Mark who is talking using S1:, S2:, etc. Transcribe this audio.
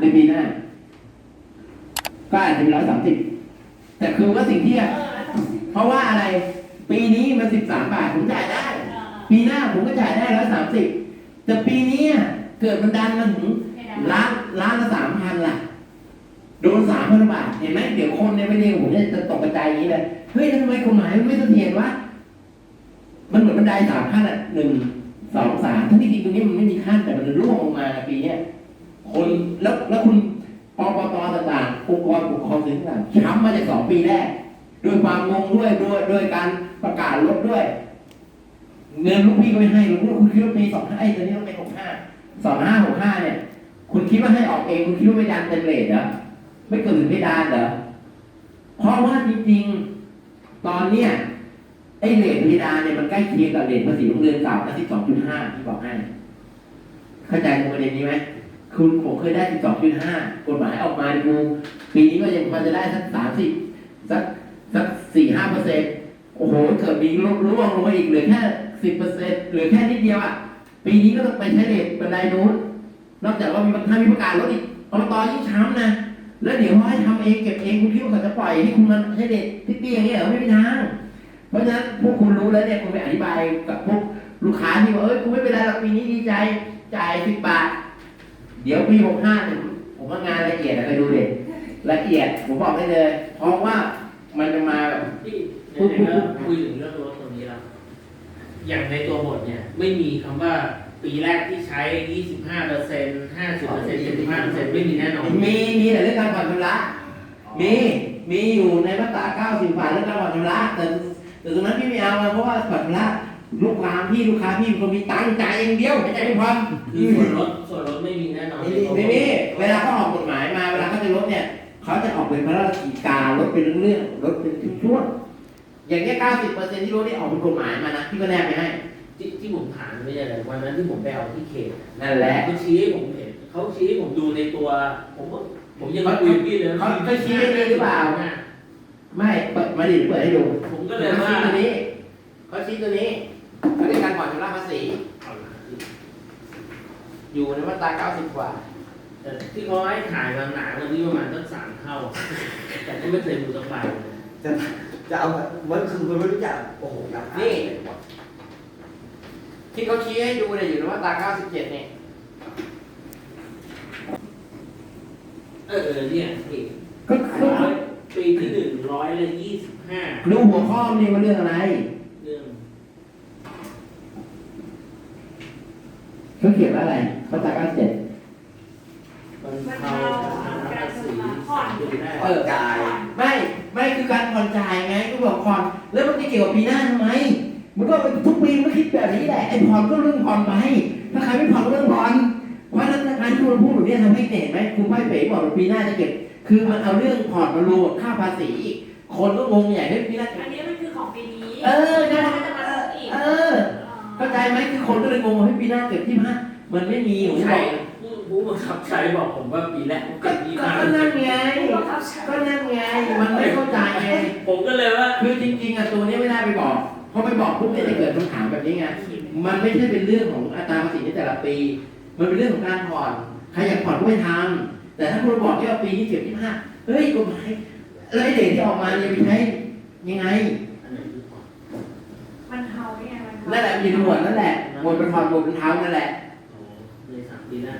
S1: ในปีหน้า ก็อาจจะเป็นร้อยสามสิบแต่คือว่าสิ่งที่
S2: เออแล้วต้องสิบ
S1: เพราะว่าอะไร ปีนี้มันสิบสามบาทผมจ่ายได้ ปีหน้าผมก็จ่ายได้ร้อยสามสิบแต่ปีนี้เกิดมันดันมาถึงล้านล้านละสามพันล่ะโดนสามพันบาทเห็นไหมเดี๋ยวคนในประเทศผมเนี่ยจะตกกระจายอย่างนี้เลยเฮ้ยทำไมกฎหมายมันไม่เสถียรวะมันเหมือนบันไดสามขั้นอะหนึ่งสองสามทั้งที่จริงตรงนี้มันไม่มีขั้นแต่มันร่วงลงมาปีเนี้ย คนแล้วแล้วคุณปปตต่างๆองค์กรปกครองส่วนต่างๆช้ำมาจากสองปีแรกด้วยความงงด้วยด้วยด้วยการประกาศลดด้วย เงินลูกพี่ก็ไม่ให้ลูกพี่คุณคิดว่าปีสองห้าไอ้ตอนนี้ต้องเป็นหกห้าสองห้าหกห้าเนี่ย คุณคิดว่าให้ออกเองคุณคิดว่าไม่ดันเต็มเรทเหรอไม่เกินไม่ดันเหรอเพราะว่าจริงๆ ตอนเนี้ยไอ้เรทเพดานเนี่ยมันใกล้เคียงกับเรทภาษีโรงเรียนเก่าที่สองจุดห้าที่บอกให้เข้าใจประเด็นนี้ไหม คุณผมเคยได้ 12.5 กฎหมายออกมาดูปีนี้ก็ยังพอจะได้สักสามสิบสักสักสี่ห้าเปอร์เซ็นต์โอ้โหเกิดมีร่วงลงมาอีกเหลือแค่สิบเปอร์เซ็นต์เหลือแค่นิดเดียวอะ ปีนี้ก็ต้องไปใช้เรทบันไดนู้น นอกจากว่ามีถ้ามีประกาศลดอีกอบตยิ่งช้ำนะ แล้วเดี๋ยวเขาให้ทำเองเก็บเองคุณคิดว่าเขาจะปล่อยให้คุณมันใช้เด็ดที่เตี้ยอย่างเงี้ยเหรอไม่มีทาง เพราะฉะนั้นพวกคุณรู้แล้วเนี่ยคุณไปอธิบายกับพวกลูกค้าที่ว่าเอ้ยกูไม่เป็นไรหรอกปีนี้ดีใจจ่ายสิบบาท เดี๋ยวปีหกห้าเนี่ยผมว่างานละเอียดอะไปดูเด็ละเอียดผมบอกได้เลย เพราะว่ามันจะมาแบบ
S3: ที่ไหนๆก็คุยถึงเรื่องรถตรงนี้แล้วอย่างในตัวบทเนี่ย ไม่มีคำว่าปีแรกที่ใช้ 25เปอร์เซ็นต์50เปอร์เซ็นต์75เปอร์เซ็นต์ไม่มีแน่นอน
S1: มีมีแต่เรื่องการผ่อนชำระ มี มีอยู่ในมาตราเก้าสิบบาทเรื่องการผ่อนชำระแต่แต่ตรงนั้นพี่ไม่เอานะเพราะว่าผ่อนชำระ ลูกค้าพี่ลูกค้าพี่คนมีตังค์จ่ายอย่างเดียวไม่จ่ายไม่พอ
S3: คือส่วนลดส่วนลดไม่มีแน่นอน
S1: ไม่มีไม่มีเวลาเขาออกกฎหมายมาเวลาเขาจะลดเนี่ยเขาจะออกเป็นพระราชกิจการลดเป็นเรื่องๆลดเป็นช่วงๆอย่างเงี้ยเก้าสิบเปอร์เซ็นต์ที่ลดนี่ออกเป็นกฎหมายมานะพี่ก็แนบไปให้
S3: ที่ที่ผมถามไม่ใช่อะไรวันนั้นที่ผมไปเอาที่เขต
S1: นั่นแหละ
S3: เขาชี้ให้ผมเห็นเขาชี้ให้ผมดูในตัว ผมก็ผมยังไม่คุยกับพี่เลย
S1: เขาเขาชี้ให้ดูหรือเปล่าไม่เปิดมาดิเปิดให้ดู
S3: ผมก็
S1: ก็
S3: เล
S1: เลยย
S3: ว่า
S1: ชี้ตัวนี้เขาชี้ตัวนี้เขาเรียก การผ่อนชำระภาษีอยู่ในมาตราเก้าสิบกว่า
S3: แต่ที่เขาให้ถ่ายมาหนาๆวันนี้ประมาณตั้งสามเท่า แต่ก็ไม่เคยดูสักใบเลย
S4: จะจะเอาแบบมันคือมันไม่รู้จักโอ้โหนักอ่า
S1: นี่ ที่เขาชี้ให้ดูเนี่ยอยู่ในมาตราเก้าสิบเจ็ดเนี่ย
S3: เออเออเนี่ยพี่
S1: ก็คือ
S3: ร้อยปีที่หนึ่งร้อยละยี่สิบห้า
S1: ดูหัวข้อมันนี่ว่าเรื่องอะไร
S3: เรื่อง
S1: เขาเขียนว่าอะไรมาตราเก้าสิบเจ็ด
S3: บรรเทาภาษีดูได้
S1: เออ
S4: จ่าย
S1: ไม่ไม่คือการผ่อนจ่ายไงก็บอกผ่อนแล้วมันจะเกี่ยวกับปีหน้าทำไมมันก็ทุกปีมันก็คิดแบบนี้แหละไอ้ผ่อนก็เรื่องผ่อนไปถ้าใครไม่ผ่อนก็เรื่องผ่อนเพราะฉะนั้นการที่คุณพูดแบบนี้ทำให้เห็นไหมคุณไพ่เป๋บอกว่าปีหน้าจะเก็บ คือมันเอาเรื่องผ่อนมารวมกับค่าภาษีอีกคนก็งงใหญ่เฮ้ยปีหน้า
S2: อันนี้มันคือของปีนี้
S1: เออ
S2: แล้
S1: นะ
S2: วมันจะมาลดอีก
S1: เออ เข้าใจไหมคือคนก็เลยงงว่าเฮ้ยปีหน้าเก็บที่ห้ามันไม่มีผมบ
S3: ใช้
S1: อก
S3: ผู้ผู้บังคับใช้บอกผมว่าปีแรกผม
S1: ก็
S3: เก็บยี่
S1: ก็
S3: ห้า
S1: ก็นั่นไง
S2: ผู้บังคับใช้
S1: ก็นั่นไงมันไม่เข้าใจไง
S3: ผมก็เลยว่า
S1: คือจริงๆอะตัวนี้ไม่ได้ไปบอกเพราะไปบอกปุ๊บเนี่ยจะเกิดคำถามแบบนี้ไงมันไม่ใช่เป็นเรื่องของอัตราภาษีในแต่ละปี มันเป็นเรื่องของการผ่อนใครอยากผ่อนก็ไปทำแต่ถ้าคุณบอกแค่ว่าปีนี้เก็บที่ห้าเฮ้ยกฎหมายแล้วไอ้เด็กที่ออกมาเนี่ยไปใช้ยังไง
S3: อันนั้นคือ อ
S2: ยู่น
S1: หมวดนั่นแหละหมวดเป็นหอดหมวดเป็นเท้านั่นแหละ
S3: ในสามปีแรก